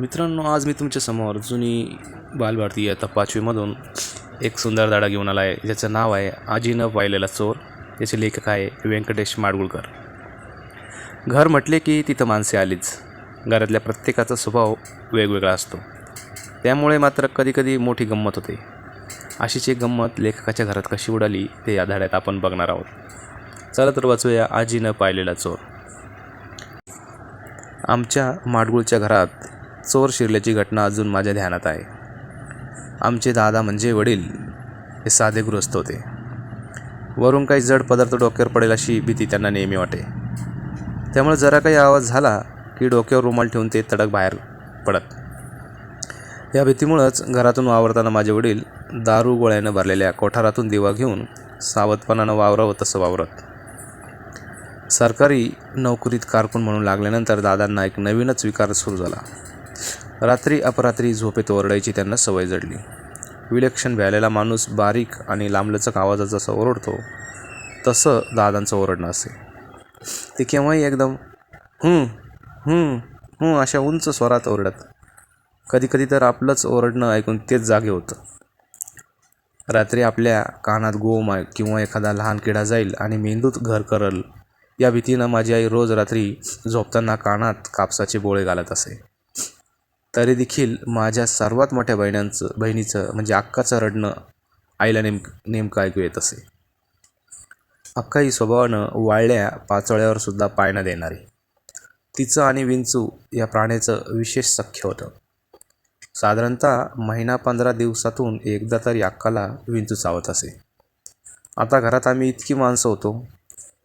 मित्रांनो आज मी तुमच्यासमोर जुनी बालभारती आता पाचवीमधून एक सुंदर धडा घेऊन आला आहे. ज्याचं नाव आहे आजी न पाहिलेला चोर. त्याचे लेखक आहे व्यंकटेश माडगुळकर. घर म्हटले की तिथं माणसे आलीच. घरातल्या प्रत्येकाचा स्वभाव वेगवेगळा असतो. त्यामुळे मात्र कधीकधी मोठी गंमत होते. अशीच एक गंमत लेखकाच्या घरात कशी उडाली ते या धड्यात आपण बघणार आहोत. चला तर वाचूया आजी न पाहिलेला चोर. आमच्या माडगुळच्या घरात चोर शिरल्याची घटना अजून माझ्या ध्यानात आहे. आमचे दादा म्हणजे वडील हे साधे गृहस्थ होते. वरून काही जड पदार्थ डोक्यावर पडेल अशी भीती त्यांना नेहमी वाटे. त्यामुळे जरा काही आवाज झाला की डोक्यावर रुमाल ठेवून ते तडक बाहेर पडत. या भीतीमुळंच घरातून वावरताना माझे वडील दारू गोळ्यानं भरलेल्या कोठारातून दिवा घेऊन सावधपणानं वावरावं तसं वावरत. सरकारी नोकरीत कारकून म्हणून लागल्यानंतर दादांना एक नवीनच विकार सुरू झाला. रात्री अपरात्री झोपेत ओरडायची त्यांना सवय जडली. विलक्षण भ्यालेला माणूस बारीक आणि लांबलचक आवाजात जसं ओरडतो. तसं दादांचं ओरडणं असे. ते केव्हाही एकदम हं हं हं अशा उंच स्वरात ओरडत. कधीकधी तर आपलंच ओरडणं ऐकून तेच जागे होतं. रात्री आपल्या कानात गोमाय किंवा एखादा लहान किडा जाईल आणि मेंदूत घर करल या भीतीनं माझी आई रोज रात्री झोपताना कानात कापसाचे बोळे घालत असे. तरी देखील माझ्या सर्वात मोठ्या बहिणांचं बहिणीचं म्हणजे अक्काचं रडणं आईला नेमक नेमकं ऐकू येत असे. अक्का ही स्वभावानं वाळल्या पाचोळ्यावर सुद्धा पाय न देणारी. तिचं आणि विंचू या प्राण्याचं विशेष सख्य होतं. साधारणतः महिना पंधरा दिवसातून एकदा तरी अक्काला विंचू चावत असे. आता घरात आम्ही इतकी माणसं होतो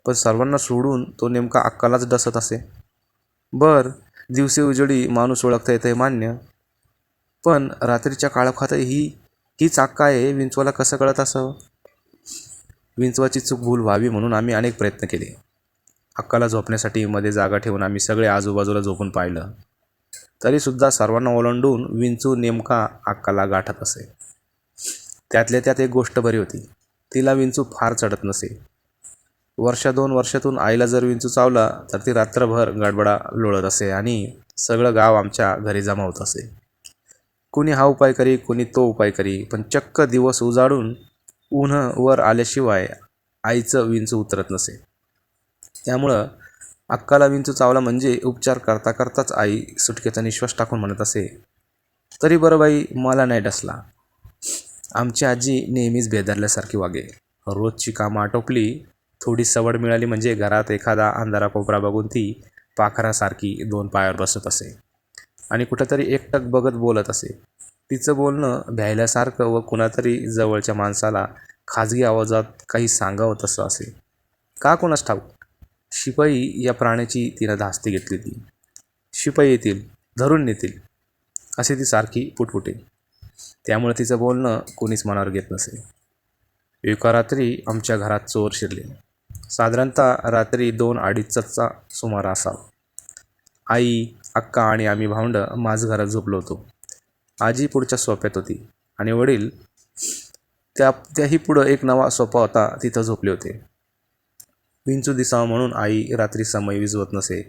पण सर्वांना सोडून तो नेमका अक्कालाच डसत असे. बर दिवसे उजडी माणूस ओळखता येतं आहे मान्य. पण रात्रीच्या काळोखात ही हीच चाक आहे? विंचवाला कसं कळत असं? विंचवाची चूक भूल व्हावी म्हणून आम्ही अनेक प्रयत्न केले. हक्काला झोपण्यासाठी मध्ये जागा ठेवून आम्ही सगळे आजूबाजूला झोपून पाहिलं. तरीसुद्धा सर्वांना ओलांडून विंचू नेमका अक्काला गाठत असे. त्यातल्या त्यात एक गोष्ट बरी होती. तिला विंचू फार चढत नसे. वर्षा दोन वर्षातून आईला जर विंचू चावला तर ती रात्रभर गडबडा लोळत असे आणि सगळं गाव आमच्या घरी जमा होत असे. कुणी हा उपाय करी कुणी तो उपाय करी पण चक्क दिवस उजाडून ऊन वर आल्याशिवाय आईचं विंचू उतरत नसे. त्यामुळं अक्काला विंचू चावला म्हणजे उपचार करता करताच आई सुटकेचा निश्वास टाकून म्हणत असे तरी बरं बाई मला नाही डसला. आमची आजी नेहमीच बेदारल्यासारखी वागे. रोजची कामं आटोपली थोडी सवड मिळाली म्हणजे घरात एखादा अंधारा कोपरा बघून ती पाखरासारखी दोन पायावर बसत असे. आणि कुठंतरी एकटक बघत बोलत असे. तिचं बोलणं भ्यायल्यासारखं व कुणातरी जवळच्या माणसाला खाजगी आवाजात काही सांगावं तसं असे. का कोणास ठाऊक? शिपाई या प्राण्याची तिनं धास्ती घेतली ती. शिपाई येतील धरून नेतील असे ती सारखी पुटपुटे. त्यामुळे तिचं बोलणं कोणीच मनावर घेत नसे. एका रात्री आमच्या घरात चोर शिरले. साधारणतः रात्री दोन अडीचचा सुमार असावा. आई अक्का आणि आम्ही भावंड माझ घरात झोपलो होतो. आजी पुढच्या सोप्यात होती आणि वडील त्या त्याही पुढं एक नवा सोपा होता तिथं झोपले होते. विंचू दिसावं म्हणून आई रात्री समय विझवत नसे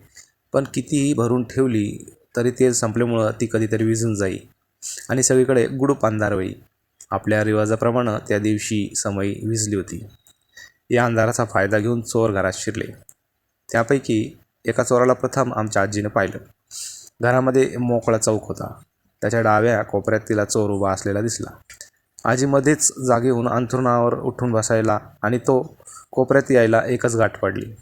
पण कितीही भरून ठेवली तरी तेल संपल्यामुळं ती कधीतरी विझून जाई आणि सगळीकडे गुडूप अंधार होई आपल्या रिवाजाप्रमाणे त्या दिवशी समय विजली होती. या अंधाराचा फायदा घेऊन चोर घरात शिरले. त्यापैकी एका चोराला प्रथम आमच्या आजीनं पाहिलं. घरामध्ये मोकळा चौक होता. त्याच्या डाव्या कोपऱ्यात तिला चोर उभा असलेला दिसला. आजीमध्येच जागे होऊन अंथरुणावर उठून बसायला आणि तो कोपऱ्यात यायला एकच गाठ पडली.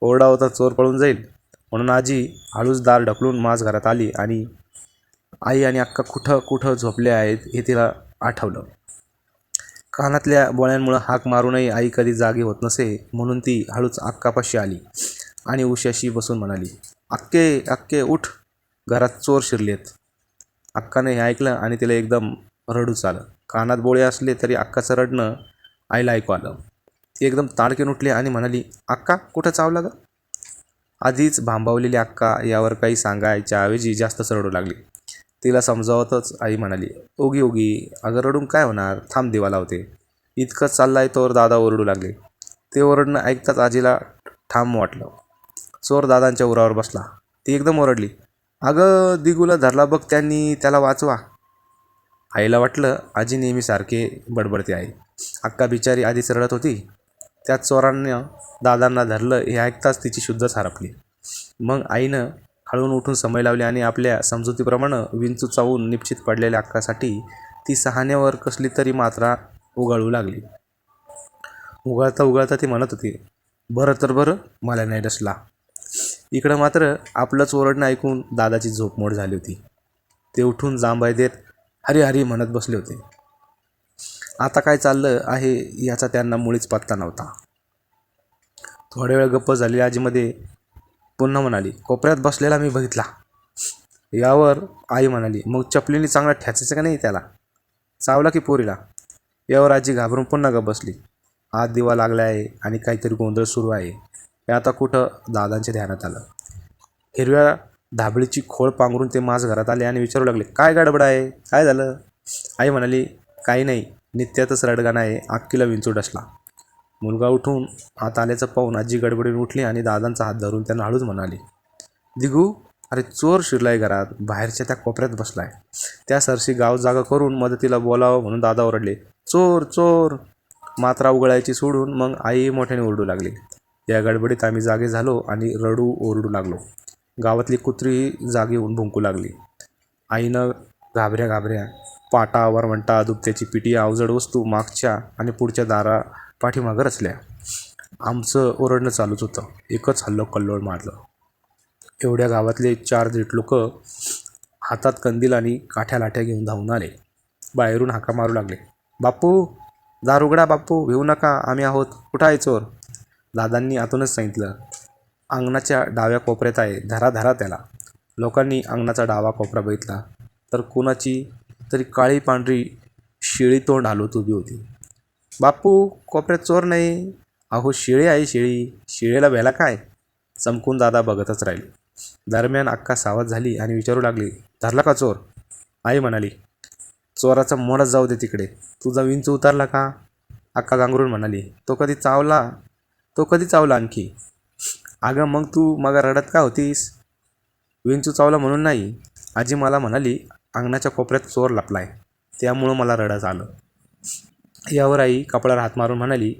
ओरडा होता चोर पळून जाईल. म्हणून आजी हळूच दार ढकलून माझ घरात आली आणि आई आणि अक्का कुठं कुठं झोपले आहेत हे तिला आठवलं. कानातल्या बोळ्यांमुळं हाक मारूनही आई कधी जागी होत नसे म्हणून ती हळूच आक्कापाशी आली आणि उशाशी बसून म्हणाली अक्के अक्के उठ. घरात चोर शिरलेत. अक्काने हे ऐकलं आणि तिला एकदम रडूच आलं. कानात बोळे असले तरी अक्काचं रडणं आईला ऐकू आलं. ती एकदम ताडकेन उठली आणि म्हणाली अक्का कुठं चावला ग? आधीच भांबावलेली अक्का यावर काही सांगायच्या ऐवजी जास्तच रडू लागली. तिला समजावतच आई म्हणाली ओगी ओगी अगं रडून काय होणार? थांब दिवा लावते. इतकं चाललाय तोवर दादा ओरडू लागले. ते ओरडणं ऐकताच आजीला ठाम वाटलं. चोर दादांच्या उरावर बसला. ती एकदम ओरडली अगं दिगूला धरला बघ त्यांनी त्याला वाचवा. आईला वाटलं आजी नेहमी सारखे बडबडते आई अक्का बिचारी आधीच रडत होती. त्यात चोरांना दादांना धरलं हे ऐकताच तिची शुद्धच हरपली. मग आईनं हळून उठून समय लावली आणि आपल्या समजुतीप्रमाणे विंचू चावून निश्चित पडलेल्या अक्कासाठी ती सहाण्यावर कसली तरी मात्रा उगाळू लागली. उगाळता उगाळता ती म्हणत होती बरं तर बरं मला नाही डसला. इकडं मात्र आपलंच ओरडणं ऐकून दादाची झोपमोड झाली होती. ते उठून जांबाय देत हरी हरी म्हणत बसले होते. आता काय चाललं आहे याचा त्यांना मुळीच पत्ता नव्हता. थोड्या वेळ गप्प झाली. आजीमध्ये पुन्हा म्हणाली कोपऱ्यात बसलेला मी बघितला. यावर आई म्हणाली मग चपलीने चांगला ठ्याचायचं का नाही त्याला? चावला की पोरीला. यावर आजी घाबरून पुन्हा ग बसली. आत दिवा लागला आहे आणि काहीतरी गोंधळ सुरू आहे. हे आता कुठं दादांच्या ध्यानात आलं? हिरव्या धाबळीची खोळ पांघरून ते माझ घरात आले आणि विचारू लागले काय गडबड आहे? काय झालं? आई म्हणाली काही नाही नित्यातच रडगाणं आहे अक्कीला विंचू डसला. मुलगा उठून आत आल्याचं पाहून आजी गडबडीने उठली आणि दादांचा हात धरून त्यांना हळूच म्हणाली दिगू अरे चोर शिरलाय घरात बाहेरच्या त्या कोपऱ्यात बसलाय. त्या सरशी गाव जागा करून मदतीला बोलावं म्हणून दादा ओरडले चोर चोर. मात्रा उघडायची सोडून मग आई मोठ्याने ओरडू लागली. या गडबडीत आम्ही जागे झालो आणि रडू ओरडू लागलो. गावातली कुत्रीही जागी होऊन भुंकू लागली. आईनं घाबऱ्या घाबऱ्या पाटा वरवंटा दुपत्याची पिटी अवजड वस्तू मागच्या आणि पुढच्या दारा पाठीमागं रचल्या. आमचं ओरडणं चालूच होतं. एकच हल्लो कल्लोळ मारलं. एवढ्या गावातले चार दीड लोक हातात कंदील आणि काठ्या लाठ्या घेऊन धावून आले. बाहेरून हाका मारू लागले. बापू दार उघडा बापू भिवू नका. आम्ही आहोत. कुठं आहे चोर? दादांनी आतूनच सांगितलं. अंगणाच्या डाव्या कोपऱ्यात आहे. धरा धरा त्याला. लोकांनी अंगणाचा डावा कोपरा बघितला. तर कोणाची तरी काळी पांढरी शिळी तोंड हालवत उभी होती. बापू कोपऱ्यात चोर नाही. अहो शेळी आहे शेळी. शेळीला भ्याला काय? चमकून दादा बघतच राहिले. दरम्यान अक्का सावध झाली आणि विचारू लागली धरला का चोर? आई म्हणाली चोराचा मोडच जाऊ दे तिकडे. तुझा विंच उतरला का? अक्का गांगरून म्हणाली तो कधी चावला? तो कधी चावला आणखी? अगं मग तू मग रडत का होतीस? विंचू चावला म्हणून नाही. आजी मला म्हणाली अंगणाच्या कोपऱ्यात चोर लपलाय. त्यामुळं मला रडत आलं. यावर आई कपड्यावर हात मारून म्हणाली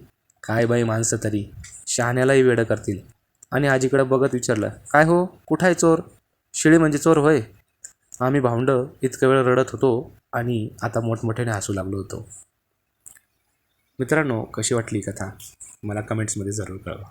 काय बाई माणसं तरी. शहाण्यालाही वेडं करतील. आणि आजीकडं बघत विचारलं काय हो? कुठं आहे चोर? शिळी म्हणजे चोर होय? आम्ही भावंडं इतक्या वेळ रडत होतो आणि आता मोठमोठ्याने हसू लागलो होतो. मित्रांनो कशी वाटली कथा? मला कमेंट्समध्ये जरूर कळवा.